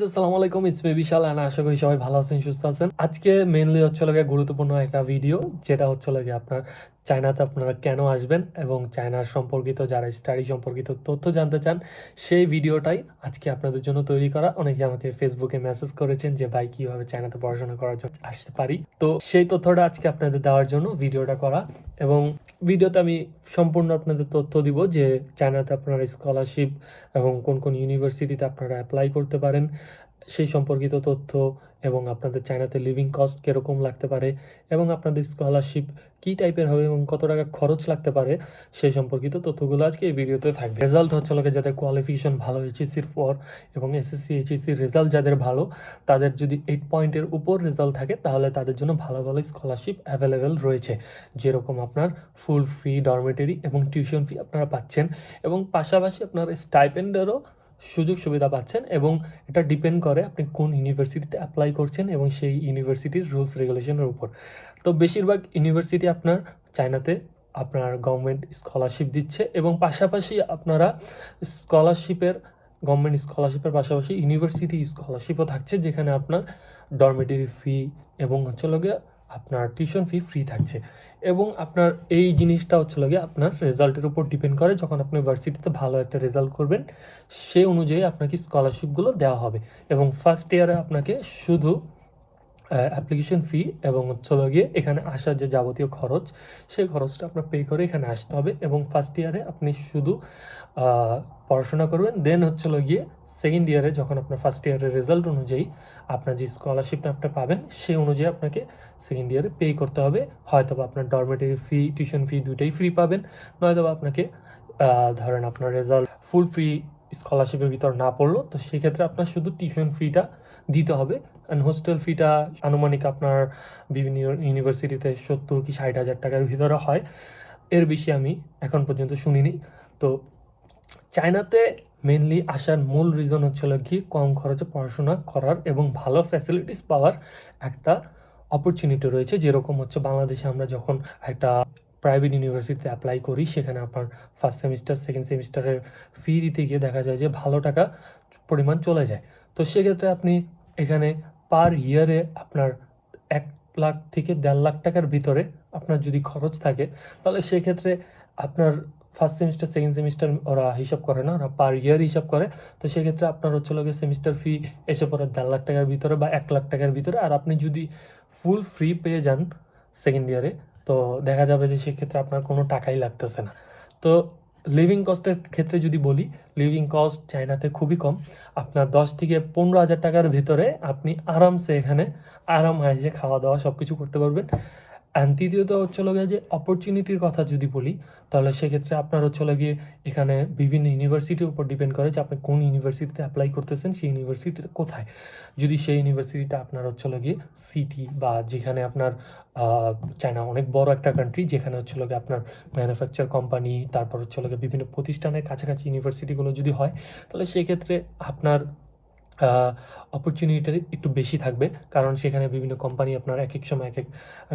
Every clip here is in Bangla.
গাইজ আসসালামু আলাইকুম। ইটস মে বিশাল and আশা করি সবাই ভালো আছেন, সুস্থ আছেন। আজকে মেনলি হচ্ছে লাগে গুরুত্বপূর্ণ একটা ভিডিও যেটা হচ্ছে লাগে আপনার চায়নাতে আপনারা কেন আসবেন এবং চায়নার সম্পর্কিত, যারা স্টাডি সম্পর্কিত তথ্য জানতে চান, সেই ভিডিওটাই আজকে আপনাদের জন্য তৈরি করা। অনেকে আমাকে ফেসবুকে মেসেজ করেছেন যে, ভাই, কীভাবে চায়নাতে পড়াশোনা করার জন্য আসতে পারি? তো সেই তথ্যটা আজকে আপনাদের দেওয়ার জন্য ভিডিওটা করা। এবং ভিডিওতে আমি সম্পূর্ণ আপনাদের তথ্য দিব যে চায়নাতে আপনারা স্কলারশিপ এবং কোন কোন ইউনিভার্সিটিতে আপনারা অ্যাপ্লাই করতে পারেন। সেই সম্পর্কিত তথ্য এবং আপনাদের চায়নাতে লিভিং কস্ট কীরকম লাগতে পারে এবং আপনাদের স্কলারশিপ কী টাইপের হবে এবং কত টাকা খরচ লাগতে পারে সেই সম্পর্কিত তথ্যগুলো আজকে এই ভিডিওতে থাকবে। রেজাল্ট হচ্ছে লোকে যাদের কোয়ালিফিকেশন ভালো এইচএসির পর এবং এসএসসি এইচএসসির রেজাল্ট যাদের ভালো, তাদের যদি এইট পয়েন্টের উপর রেজাল্ট থাকে তাহলে তাদের জন্য ভালো ভালো স্কলারশিপ অ্যাভেলেবেল রয়েছে। যেরকম আপনার ফুল ফ্রি ডরমেটরি এবং টিউশন ফি আপনারা পাচ্ছেন এবং পাশাপাশি আপনার স্টাইপেন্ডেরও সুযোগ সুবিধা পাচ্ছেন এবং এটা ডিপেন্ড করে আপনি কোন ইউনিভার্সিটিতে অ্যাপ্লাই করছেন এবং সেই ইউনিভার্সিটির রুলস রেগুলেশনের উপর। তো বেশিরভাগ ইউনিভার্সিটি আপনার চায়নাতে আপনার গভর্নমেন্ট স্কলারশিপ দিচ্ছে এবং পাশাপাশি আপনারা স্কলারশিপের গভর্নমেন্ট স্কলারশিপের পাশাপাশি ইউনিভার্সিটি স্কলারশিপও থাকছে যেখানে আপনার ডরমেটরি ফি এবং হচ্ছে আপনার টিউশন ফি ফ্রি থাকছে। এবং আপনার এই জিনিসটা হচ্ছে লাগে আপনার রেজাল্টের উপর ডিপেন্ড করে যখন আপনি ইউনিভার্সিটিতে ভালো একটা রেজাল্ট করবেন, সে অনুযায়ী আপনাকে স্কলারশিপগুলো দেওয়া হবে। এবং ফার্স্ট ইয়ারে আপনাকে শুধু অ্যাপ্লিকেশন ফি এবং হচ্ছে গিয়ে এখানে আসার যে যাবতীয় খরচ, সেই খরচটা আপনার পে করে এখানে আসতে হবে এবং ফার্স্ট ইয়ারে আপনি শুধু পড়াশোনা করবেন দেন হচ্ছে গিয়ে সেকেন্ড ইয়ারে যখন আপনার ফার্স্ট ইয়ারের রেজাল্ট অনুযায়ী আপনার যে স্কলারশিপটা আপনি পাবেন, সেই অনুযায়ী আপনাকে সেকেন্ড ইয়ারে পে করতে হবে। হয়তো বা আপনার ডরমেটরি ফি টিউশন ফি দুইটাই ফ্রি পাবেন নয়তো বা আপনাকে ধরেন আপনার রেজাল্ট ফুল ফ্রি স্কলারশিপের ভিতর না পড়ল, তো সেক্ষেত্রে আপনার শুধু টিউশন ফিটা দিতে হবে। অ্যান্ড হোস্টেল ফিটা আনুমানিক আপনার বিভিন্ন ইউনিভার্সিটিতে সত্তর কি ষাট হাজার টাকার ভিতরে হয়। এর বেশি আমি এখন পর্যন্ত শুনিনি। তো চায়নাতে মেনলি আসার মূল রিজন হচ্ছিল কি কম খরচে পড়াশোনা করার এবং ভালো ফ্যাসিলিটিস পাওয়ার একটা অপরচুনিটি রয়েছে। যেরকম হচ্ছে বাংলাদেশে আমরা যখন একটা প্রাইভেট ইউনিভার্সিটিতে অ্যাপ্লাই করি, সেখানে আপনার ফার্স্ট সেমিস্টার সেকেন্ড সেমিস্টারের ফি দিতে গিয়ে দেখা যায় যে ভালো টাকা পরিমাণ চলে যায়। তো সেক্ষেত্রে আপনি এখানে পার ইয়ারে আপনার এক লাখ থেকে দেড় লাখ টাকার ভিতরে আপনার যদি খরচ থাকে, তাহলে সেক্ষেত্রে আপনার ফার্স্ট সেমিস্টার সেকেন্ড সেমিস্টার ওরা হিসাব করে না, ওরা পার ইয়ার হিসাব করে। তো সেক্ষেত্রে আপনার হচ্ছে লোকের সেমিস্টার ফি এসে পড়ে দেড় লাখ টাকার ভিতরে বা এক লাখ টাকার ভিতরে। আর আপনি যদি ফুল ফ্রি পেয়ে যান সেকেন্ড ইয়ারে তো দেখা যাবে যে সেক্ষেত্রে আপনার কোনো টাকাই লাগতেছে না। তো লিভিং কস্টের ক্ষেত্রে যদি বলি লিভিং কস্ট চায়নাতে খুবই কম। আপনার দশ থেকে পনেরো হাজার টাকার ভিতরে আপনি আরামসে এখানে, আরাম আয়েসে খাওয়া দাওয়া সব কিছু করতে পারবেন। অ্যান্ড তৃতীয়ত হচ্ছে গিয়ে যে অপরচুনিটির কথা যদি বলি, তাহলে সেক্ষেত্রে আপনার হচ্ছে গিয়ে এখানে বিভিন্ন ইউনিভার্সিটির উপর ডিপেন্ড করে যে আপনি কোন ইউনিভার্সিটিতে অ্যাপ্লাই করতেছেন, সেই ইউনিভার্সিটিটা কোথায়? যদি সেই ইউনিভার্সিটিটা আপনার হচ্ছে গিয়ে সিটি বা যেখানে আপনার চায়না অনেক বড় একটা কান্ট্রি যেখানে হচ্ছে গিয়ে আপনার ম্যানুফ্যাকচার কোম্পানি তারপর হচ্ছে গিয়ে বিভিন্ন প্রতিষ্ঠানের কাছাকাছি ইউনিভার্সিটিগুলো যদি হয়, তাহলে সেক্ষেত্রে আপনার অপরচুনিটি একটু বেশি থাকবে। কারণ সেখানে বিভিন্ন কোম্পানি আপনার এক এক সময় এক এক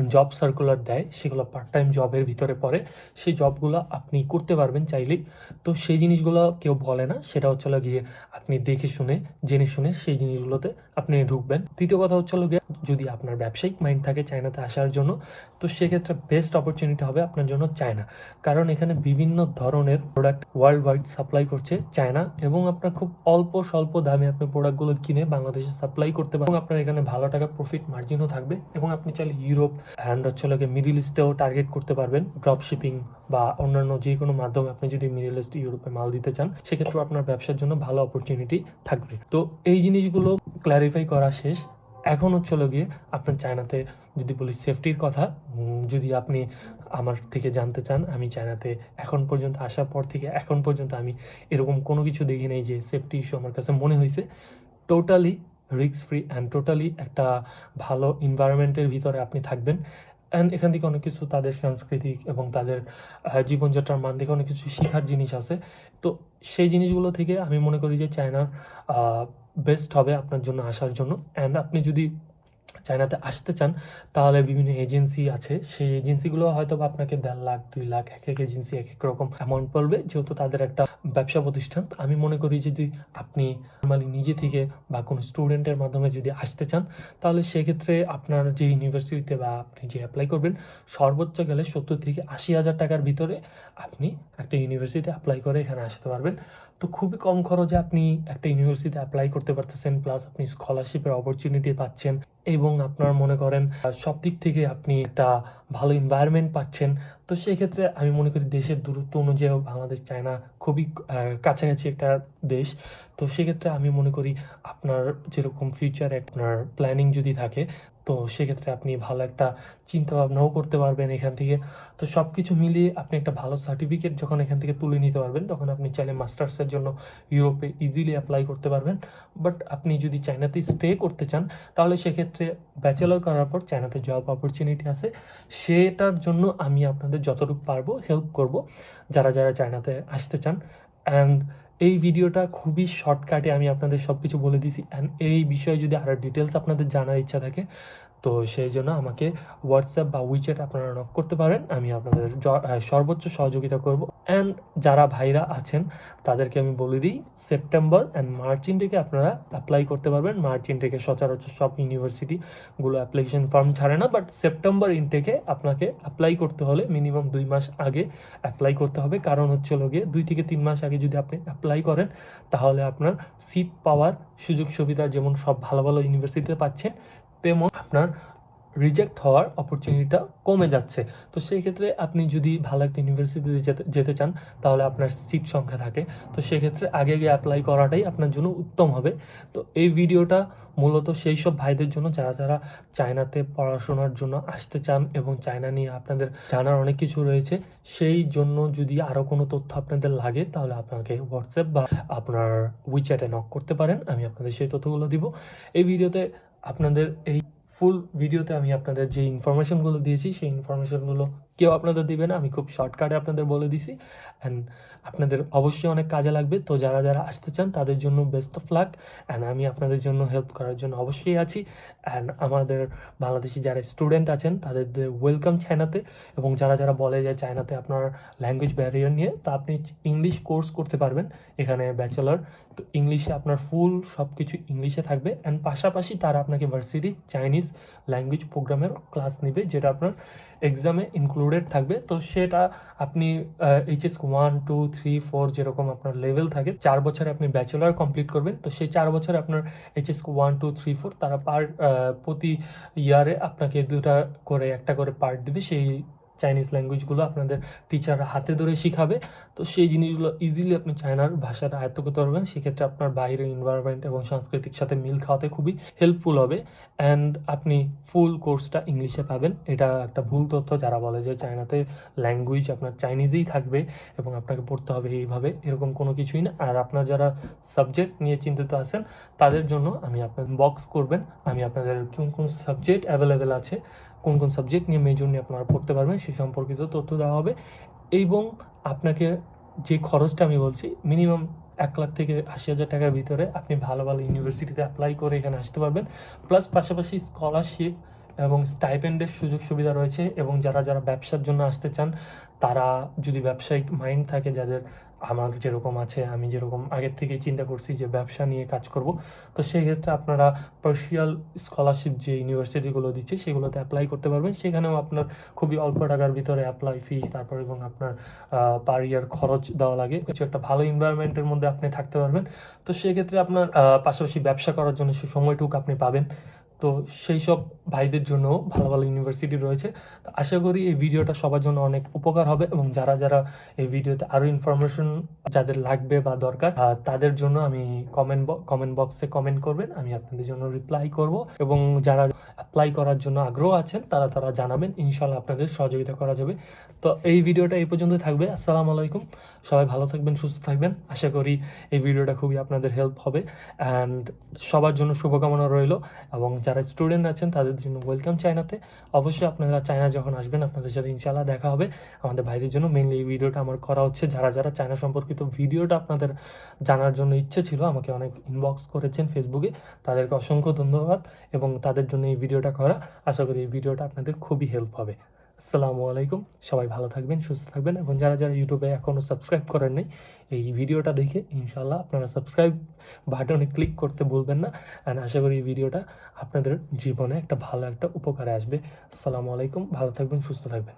জব সার্কুলার দেয়। সেগুলো পার্ট টাইম জবের ভিতরে পড়ে। সেই জবগুলো আপনি করতে পারবেন চাইলেই। তো সেই জিনিসগুলো কেউ বলে না। সেটা হচ্ছে গিয়ে আপনি দেখে শুনে, জেনে শুনে সেই জিনিসগুলোতে আপনি ঢুকবেন। তৃতীয় কথা হচ্ছে গিয়ে যদি আপনার ব্যবসায়িক মাইন্ড থাকে চায়নাতে আসার জন্য, তো সেক্ষেত্রে বেস্ট অপরচুনিটি হবে আপনার জন্য চায়না। কারণ এখানে বিভিন্ন ধরনের প্রোডাক্ট ওয়ার্ল্ড ওয়াইড সাপ্লাই করছে চায়না এবং আপনার খুব অল্প স্বল্প দামে আপনি প্রোডাক্টগুলো কিনে বাংলাদেশে সাপ্লাই করতে পারেন এবং আপনার এখানে ভালো টাকা প্রফিট মার্জিনও থাকবে। এবং আপনি চাইলে ইউরোপ অ্যান্ড হচ্ছে লাগে মিডিল ইস্টেও টার্গেট করতে পারবেন। ড্রপ শিপিং বা অন্যান্য যে কোনো মাধ্যমে আপনি যদি মিডিল ইস্ট ইউরোপে মাল দিতে চান সেক্ষেত্রে আপনার ব্যবসার জন্য ভালো অপরচুনিটি থাকবে। তো এই জিনিসগুলো ক্ল্যারিফাই করা শেষ। এখন হচ্ছে গিয়ে আপনার চায়নাতে যদি বলি সেফটির কথা যদি আপনি আমার থেকে জানতে চান, আমি চায়নাতে এখন পর্যন্ত, আসার পর থেকে এখন পর্যন্ত আমি এরকম কোনো কিছু দেখি নাই যে সেফটি ইস্যু আমার কাছে মনে হয়েছে টোটালি রিক্স ফ্রি অ্যান্ড টোটালি একটা ভালো এনভায়রনমেন্টের ভিতরে আপনি থাকবেন। অ্যান্ড এখান থেকে অনেক কিছু তাদের সাংস্কৃতিক এবং তাদের জীবনযাত্রার মান থেকে অনেক কিছু শেখার জিনিস আছে। তো সেই জিনিসগুলো থেকে আমি মনে করি যে চায়নার বেস্ট হবে আপনার জন্য আসার জন্য। অ্যান্ড আপনি যদি চায়নাতে আসতে চান, তাহলে বিভিন্ন এজেন্সি আছে। সেই এজেন্সিগুলো হয়তো আপনাকে দেড় লাখ, দুই লাখ, এক এক এজেন্সি, এক এক রকম অ্যামাউন্ট পড়বে, যেহেতু তাদের একটা ব্যবসা প্রতিষ্ঠান। আমি মনে করি যদি আপনি নর্মালি নিজে থেকে বা কোনো স্টুডেন্টের মাধ্যমে যদি আসতে চান, তাহলে সেক্ষেত্রে আপনার যে ইউনিভার্সিটিতে বা আপনি যে অ্যাপ্লাই করবেন, সর্বোচ্চ গেলে সত্তর থেকে আশি হাজার টাকার ভিতরে আপনি একটা ইউনিভার্সিটিতে অ্যাপ্লাই করে এখানে আসতে পারবেন। তো খুবই কম খরচে আপনি একটা ইউনিভার্সিটিতে অ্যাপ্লাই করতে পারতেছেন প্লাস আপনি স্কলারশিপের অপরচুনিটি পাচ্ছেন এবং আপনার মনে করেন সব দিক থেকে আপনি একটা ভালো এনভায়রনমেন্ট পাচ্ছেন। তো সেক্ষেত্রে আমি মনে করি দেশের দূরত্ব অনুযায়ী বাংলাদেশ, চায়না খুবই কাছাকাছি একটা দেশ। তো সেক্ষেত্রে আমি মনে করি আপনার যেরকম ফিউচার আপনার প্ল্যানিং যদি থাকে তো সেক্ষেত্রে আপনি ভালো একটা চিন্তা ভাবনাও করতে পারবেন এখান থেকে। তো সব কিছু মিলিয়ে আপনি একটা ভালো সার্টিফিকেট যখন এখান থেকে তুলে নিতে পারবেন, তখন আপনি চাইলে মাস্টার্সের জন্য ইউরোপে ইজিলি অ্যাপ্লাই করতে পারবেন। বাট আপনি যদি চায়নাতে স্টে করতে চান, তাহলে সেক্ষেত্রে ব্যাচেলর করার পর চায়নাতে জব অপরচুনিটি আছে। সেটার জন্য আমি আপনাদের যতটুকু পারব হেল্প করব, যারা যারা চায়নাতে আসতে চান। অ্যান্ড এই ভিডিওটা খুবই শর্টকাটে আমি আপনাদের সব কিছু বলে দিছি অ্যান্ড এই বিষয়ে যদি আরও ডিটেলস আপনাদের জানার ইচ্ছা থাকে, তো সেই জন্য আমাকে হোয়াটসঅ্যাপ বা উইচ্যাট আপনারা নক করতে পারেন, আমি আপনাদের সর্বোচ্চ সহযোগিতা করব। অ্যান্ড যারা ভাইরা আছেন, তাদেরকে আমি বলে দিই সেপ্টেম্বর অ্যান্ড মার্চ ইনটেকে আপনারা অ্যাপ্লাই করতে পারবেন। মার্চ ইনটেকে সচরাচর সব ইউনিভার্সিটিগুলো অ্যাপ্লিকেশন ফর্ম ছাড়ে না বাট সেপ্টেম্বর ইনটেকে আপনাকে অ্যাপ্লাই করতে হলে মিনিমাম দুই মাস আগে অ্যাপ্লাই করতে হবে। কারণ হচ্ছে লোকে দুই থেকে তিন মাস আগে যদি আপনি অ্যাপ্লাই করেন, তাহলে আপনার সিট পাওয়ার সুযোগ সুবিধা যেমন সব ভালো ভালো ইউনিভার্সিটিতে পাচ্ছেন, তেমন আপনার রিজেক্ট হওয়ার অপরচুনিটিটা কমে যাচ্ছে। তো সেই ক্ষেত্রে আপনি যদি ভালো একটা ইউনিভার্সিটিতে যেতে যেতে চান, তাহলে আপনার সিট সংখ্যা থাকে। তো সেক্ষেত্রে আগে গিয়ে অ্যাপ্লাই করাটাই আপনার জন্য উত্তম হবে। তো এই ভিডিওটা মূলত সেই সব ভাইদের জন্য, যারা যারা চায়নাতে পড়াশোনার জন্য আসতে চান এবং চায়না নিয়ে আপনাদের জানার অনেক কিছু রয়েছে, সেই জন্য যদি আরও কোনো তথ্য আপনাদের লাগে, তাহলে আপনাকে হোয়াটসঅ্যাপ বা আপনার উইচ্যাটে নক করতে পারেন। আমি আপনাদের সেই তথ্যগুলো দিব। এই ভিডিওতে আপনাদের এই ফুল ভিডিওতে আমি আপনাদের যে ইনফরমেশনগুলো দিয়েছি সেই ইনফরমেশনগুলো কেউ আপনাদের দিবে না, আমি খুব শর্টকাটে আপনাদের বলে দিছি। অ্যান্ড আপনাদের অবশ্যই অনেক কাজে লাগবে। তো যারা যারা আসতে চান, তাদের জন্য বেস্ট অফ লাক অ্যান্ড আমি আপনাদের জন্য হেল্প করার জন্য অবশ্যই আছি। অ্যান্ড আমাদের বাংলাদেশি যারা স্টুডেন্ট আছেন তাদের ওয়েলকাম চায়নাতে। এবং যারা যারা বলে যে চায়নাতে আপনার ল্যাঙ্গুয়েজ ব্যারিয়ার নিয়ে, তা আপনি ইংলিশ কোর্স করতে পারবেন। এখানে ব্যাচেলার তো ইংলিশে আপনার ফুল সব কিছু ইংলিশে থাকবে। অ্যান্ড পাশাপাশি তারা আপনাকে ভার্সিটি চাইনিজ ল্যাঙ্গুয়েজ প্রোগ্রামের ক্লাস নেবে, যেটা আপনার এক্সামে ইনক্লুডেড থাকবে। তো সেটা আপনি HS one two three four যেরকম আপনার লেভেল থাকে, চার বছরে আপনি ব্যাচেলার কমপ্লিট করবেন। তো সেই চার বছরে আপনার HS one two three four তারা পার প্রতি ইয়ারে আপনাকে দুটা করে, একটা করে পার্ট দিবে। সেই চাইনিজ ল্যাঙ্গুয়েজগুলো আপনাদের টিচার হাতে ধরে শিখাবে। তো সেই জিনিসগুলো ইজিলি আপনি চায়নার ভাষাটা আয়ত্ত করতে পারবেন। সেক্ষেত্রে আপনার বাইরের এনভায়রনমেন্ট এবং সাংস্কৃতিক সাথে মিল খাওয়াতে খুবই হেল্পফুল হবে। অ্যান্ড আপনি ফুল কোর্সটা ইংলিশে পাবেন। এটা একটা ভুল তথ্য। যারা বলে যে চায়নাতে ল্যাঙ্গুয়েজ আপনার চাইনিজেই থাকবে এবং আপনাকে পড়তে হবে এইভাবে, এরকম কোনো কিছুই না। আর আপনার যারা সাবজেক্ট নিয়ে চিন্তিত আছেন, তাদের জন্য আমি আপনার বক্স করবেন। আমি আপনাদের কোন কোন সাবজেক্ট অ্যাভেলেবেল আছে কোন কোন সাবজেক্ট নিয়ে মেজর নিয়ে আপনারা পড়তে পারবেন সে সম্পর্কিত তথ্য দেওয়া হবে এবং আপনাকে যে খরচটা আমি বলছি মিনিমাম এক লাখ থেকে আশি হাজার টাকার ভিতরে আপনি ভালো ভালো ইউনিভার্সিটিতে অ্যাপ্লাই করে এখানে আসতে পারবেন। প্লাস পাশাপাশি স্কলারশিপ এবং স্টাইপেন্ডের সুযোগ সুবিধা রয়েছে এবং যারা যারা ব্যবসার জন্য আসতে চান তারা যদি ব্যবসায়িক মাইন্ড থাকে যাদের আমার যেরকম আছে, আমি যেরকম আগের থেকে চিন্তা করছি যে ব্যবসা নিয়ে কাজ করব, তো সেই ক্ষেত্রে আপনারা পার্সিয়াল স্কলারশিপ যে ইউনিভার্সিটিগুলো দিচ্ছে সেগুলোতে অ্যাপ্লাই করতে পারবেন। সেখানেও আপনার খুবই অল্প টাকার ভিতরে অ্যাপ্লাই ফি তারপর এবং আপনার পার ইয়ার খরচ দেওয়া লাগে। কিছু একটা ভালো এনভায়রনমেন্টের মধ্যে আপনি থাকতে পারবেন। তো সেক্ষেত্রে আপনার পাশাপাশি ব্যবসা করার জন্য সে, সময়টুকু আপনি পাবেন। তো সেই সব ভাইদের জন্য ভালো ভালো ইউনিভার্সিটি রয়েছে। তো আশা করি এই ভিডিওটা সবার জন্য অনেক উপকার হবে এবং যারা যারা এই ভিডিওতে আরও ইনফরমেশন যাদের লাগবে বা দরকার তাদের জন্য আমি কমেন্ট কমেন্ট বক্সে কমেন্ট করবেন, আমি আপনাদের জন্য রিপ্লাই করব এবং যারা অ্যাপ্লাই করার জন্য আগ্রহ আছেন, তারা তারা জানাবেন ইনশাল্লাহ আপনাদের সহযোগিতা করা যাবে। তো এই ভিডিওটা এই পর্যন্ত থাকবে, আসসালামু আলাইকুম, সবাই ভালো থাকবেন, সুস্থ থাকবেন, আশা করি এই ভিডিওটা খুবই আপনাদের হেল্প হবে অ্যান্ড সবার জন্য শুভকামনা রইল এবং যারা স্টুডেন্ট আছেন, তাদের জন্য ওয়েলকাম চায়নাতে। অবশ্যই আপনারা চায়না যখন আসবেন, আপনাদের সাথে ইনশাল্লাহ দেখা হবে। আমাদের ভাইদের জন্য মেনলি এই ভিডিওটা আমার করা হচ্ছে। যারা যারা চায়না সম্পর্কিত ভিডিওটা আপনাদের জানার জন্য ইচ্ছে ছিল, আমাকে অনেক ইনবক্স করেছেন ফেসবুকে তাদেরকে অসংখ্য ধন্যবাদ এবং তাদের জন্য এই ভিডিওটা করা। আশা করি এই ভিডিওটা আপনাদের খুবই হেল্প হবে। আসসালামু আলাইকুম। সবাই ভালো থাকবেন, সুস্থ থাকবেন এবং যারা যারা ইউটিউবে এখনও সাবস্ক্রাইব করেন নাই, এই ভিডিওটা দেখে ইনশাল্লাহ আপনারা সাবস্ক্রাইব বাটনে ক্লিক করতে বলবেন না। অ্যান্ড আশা করি এই ভিডিওটা আপনাদের জীবনে একটা ভালো একটা উপকারে আসবে। আসসালামু আলাইকুম, ভালো থাকবেন, সুস্থ থাকবেন।